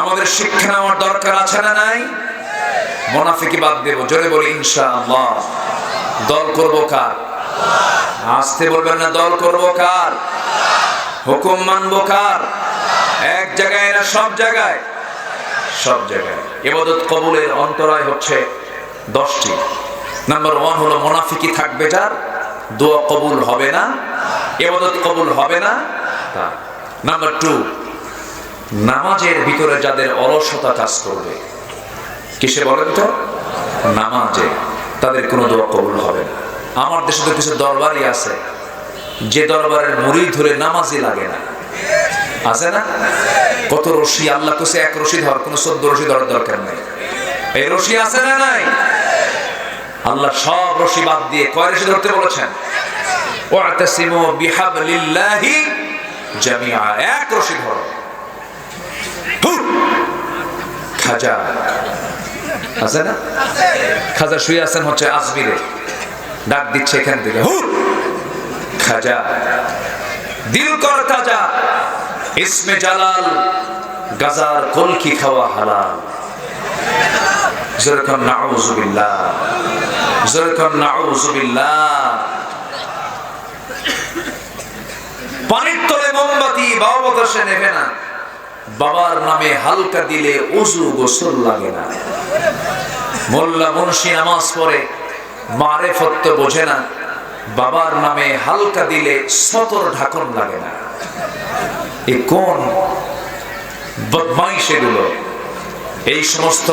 আমাদের শিক্ষা নেওয়ার দরকার আছে না নাই? মোনাফিকি বাদ দেব, জোরে বলি ইনশাআল্লাহ। দল করব কার? আসতে বলবেন না, দল করব কার? হুকুম মানবো কার? এক জায়গায় না সব জায়গায়? সব জায়গায়। এবাদত কবুলের অন্তরায় হচ্ছে দশটি। নাম্বার ওয়ান হলো মোনাফিকি থাকবে যার, দোয়া কবুল হবে না এবাদত কবুল হবে না নাম্বার টু নামাজের ভিতরে যাদের অলসতা কাজ করবে, কিসে বলেন তো? নামাজে। তাদের কোনো দোয়া কবুল হবে না। আমার দেশে তো কিছু দরবারই আছে, যে দরবারের মুড়ি ধরে নামাজই লাগে না। আছে না? কত রশি, আল্লাহ কোসে এক রশি ধর, কোনো চোদ্দ রশি ধরার দরকার নেই। এই রশি আছে না নাই? আল্লাহ সব রশি বাদ দিয়ে কয় রশি ধরতে বলেছেন? ওয়াতাসিমু বিহাবলিল্লাহি জামিআ। এক রশি ধরো! খাজা। আছে না? খাজা শুয়ে আছেন হচ্ছে আজমিরে। ডাক দিচ্ছে এখান থেকে। হু! খাজা। দিল কর ইসমে জালাল, গাজার কলকি খাওয়া হালাল। যেরকম নাউজুবিল্লাহ। যেরকম নাউজুবিল্লাহ। পানির তলে মোমবাতি, বাবা বাতাসে নেবে না। বাবার নামে হালকা দিলে উজু গোসল লাগে না। মোল্লা মুন্সি নামাজ পড়ে মারে ফত্ত বোঝে না। বাবার নামে হালকা দিলে সতর ঢাকন লাগে না। এ কোন বদমাই সেগুলো এই সমস্ত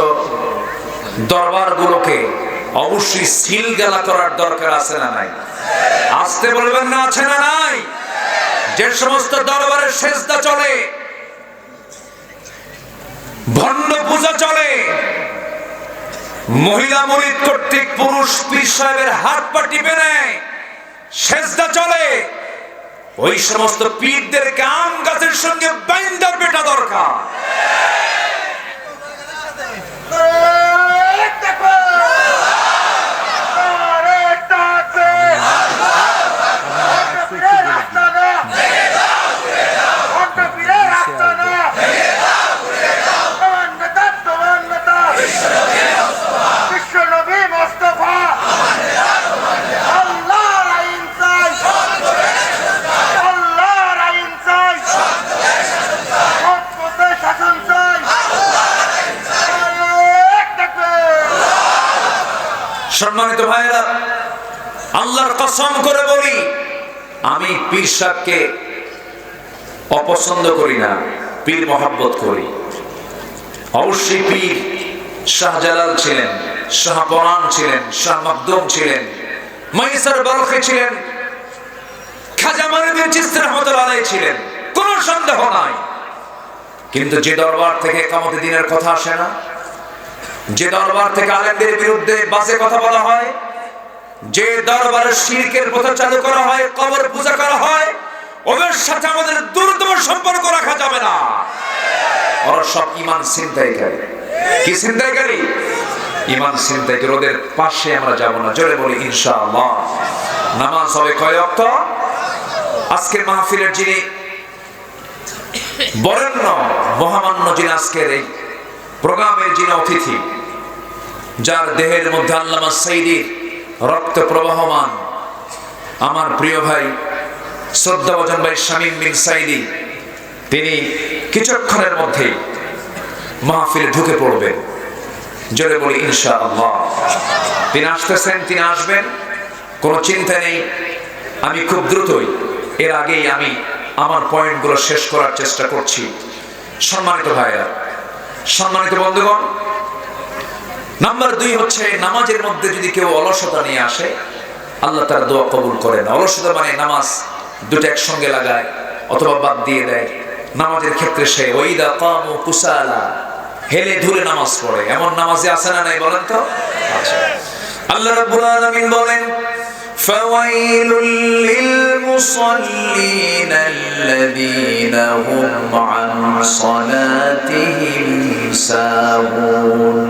দরবারগুলোকে অবশ্যই সিল গেলা করার দরকার আছে না নাই? আসতে বলবেন না আছে না নাই? যে সমস্ত দরবারের শেষদা চলে ভণ্ড পূজা চলে। মহিলা মরিদ কর্তৃক পুরুষ পীর সাহেবের হাত পা টিপে নেয়। সেজদা চলে। ওই সমস্ত পীরদেরকে আম গাছের সঙ্গে বাইন্দার বেটা দরকার। সম্মানিত ভাইরা আল্লাহর কসম করে বলি, আমি পীর সাহেবকে অপছন্দ করি না, পীর মহাব্বত করি। অবশ্যই পীর শাহজালাল ছিলেন শাহপরান ছিলেন, শাহ মকদুম ছিলেন, মাইসার বরখে ছিলেন, খাজা মানিদের চিস্তি রহমতুল্লাহ ছিলেন, কোনো সন্দেহ নাই। কিন্তু যে দরবার থেকে কামতে দিনের কথা আসে না যে দরবার থেকে আলেমদের বিরুদ্ধে বাজে কথা বলা হয়, যে দরবারে শিরকের প্রথা চালু করা হয়, কবর পূজা করা হয়, ওদের সাথে আমাদের দূরতম সম্পর্ক রাখা যাবে না। ওরা সব ইমান ছিনতাইকারী। কি ছিনতাইকারী? ইমান ছিনতাইকারী। ওদের পাশে আমরা যাব না। জোরে বলি, ইনশাআল্লাহ। নামাজ হবে কয় অক্ত আজকের মাহফিলের যিনি বরেণ্য, মহামান্য যিনি আজকের এই প্রোগ্রামের যিনি অতিথি যার দেহের মধ্যে আল্লামা সাইদির রক্ত প্রবাহমান। আমার প্রিয় ভাই, শ্রদ্ধাভজন ভাই শামীম বিন সাইদি, তিনি কিছুক্ষণের মধ্যেই মাহফিলে ঢুকে পড়বেন। জোরে বলি ইনশা আল্লাহ তিনি আসতেছেন, তিনি আসবেন, কোনো চিন্তা নেই। আমি খুব দ্রুতই, এর আগেই আমি আমার পয়েন্টগুলো শেষ করার চেষ্টা করছি। সম্মানিত ভাইরা, সম্মানিত বন্ধুগণ নাম্বার দুই হচ্ছে নামাজের মধ্যে যদি কেউ অলসতা নিয়ে আসে আল্লাহ তার দোয়া কবুল করেন অলসতা মানে নামাজ দুটো একসঙ্গে লাগায় অথবা বাদ দিয়ে দেয় নামাজের ক্ষেত্রে সে ওইদা কামু কুসালা হেলে ধুলে নামাজ পড়ে এমন নামাজে আছে না নাই বলেন তো আচ্ছা আল্লাহ রাব্বুল আলামিন বলেন فويل للمصلين الذين هم عن صلاتهم ساهون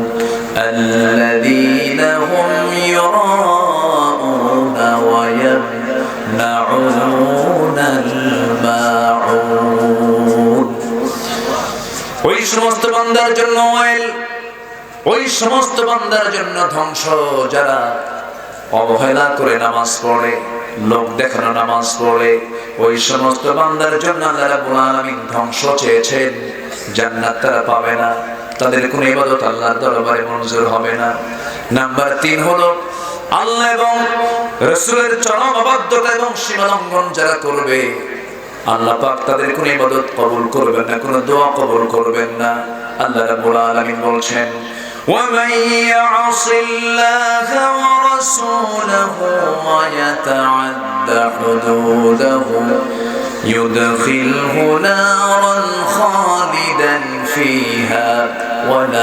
ওই সমস্ত বান্দার জন্য ওয়েল ওই সমস্ত বান্দার জন্য ধ্বংস। যারা অবহেলা করে নামাজ পড়ে, লোক দেখানো নামাজ পড়ে, ওই সমস্ত বান্দার জন্য আল্লাহ রাব্বুল ধ্বংস চেয়েছেন। জান্নাত তারা পাবে না। তাদের কোন ইবাদত আল্লাহর দরবারে মঞ্জুর হবে না। নাম্বার তিন হলো, আল্লাহ এবং রসুলের চরম অবাধ্যতা এবং সীমা সীমালঙ্ঘন যারা করবে আল্লাহ পাক তাদের কোন ইবাদত কবুল করবেন না কোন দোয়া কবুল করবেন না আল্লাহ রাব্বুল আলামিন বলছেন ومن يعص الله ورسوله ويتعد حدوده يدخله نارا خالدا فيها وله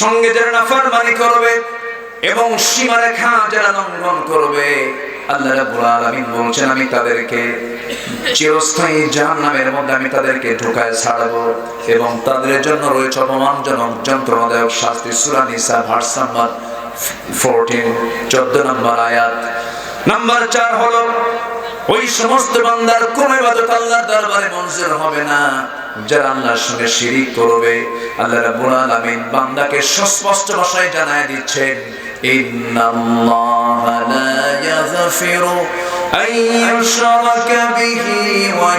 সঙ্গে যারা নাফরমানি করবে এবং সীমারেখা যারা লঙ্ঘন করবে, আল্লাহ রাব্বুল আলামিন বলছেন, আমি তাদেরকে চিরস্থায়ী জাহান্নামের মধ্যে আমি তাদেরকে ঢুকায় ছাড়াবো এবং তাদের জন্য রয়েছে অপমানজনক যন্ত্রণাদায়ক শাস্তি। সূরা নিসা, ভার্স নাম্বার 14 14 নম্বর আয়াত। নাম্বার 4 হলো, ওই সমস্ত বান্দার কোন ইবাদত আল্লাহর দরবারে মঞ্জুর হবে না। যারা আল্লাহর সঙ্গে শিরিক করবে, আল্লাহ রাব্বুল আলামিন বান্দাকে সুস্পষ্ট ভাষায় জানায় দিচ্ছেন, ইন্নাল্লাহা লা ইয়াগফিরু আন ইউশরাকা বিহি ওয়া